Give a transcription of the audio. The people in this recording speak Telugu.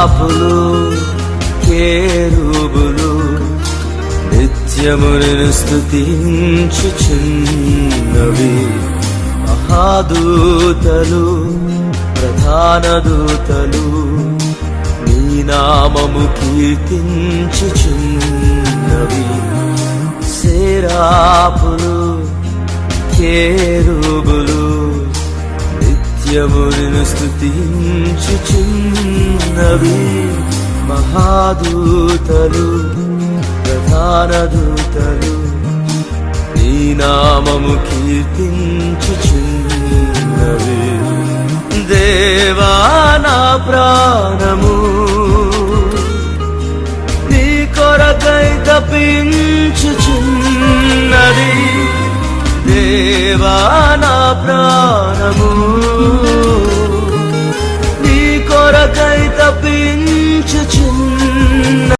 రాపులు కేరుబులు నిత్యము నేను స్థుతించుచున్నవి మహాదూతలు ప్రధాన దూతలు నీ నామము కీర్తించుచున్నవి సేరాపులు కేరుబులు నిత్యమును స్థుతించుచున్నవి మహాదూతలు ప్రధాన దూతలు నీ నామము కీర్తించుచున్నవి దేవా నా ప్రాణము నీ కొరకై తప్పించుచున్నది దేవా ప్రాణము. నీ కొరకై తప్పించు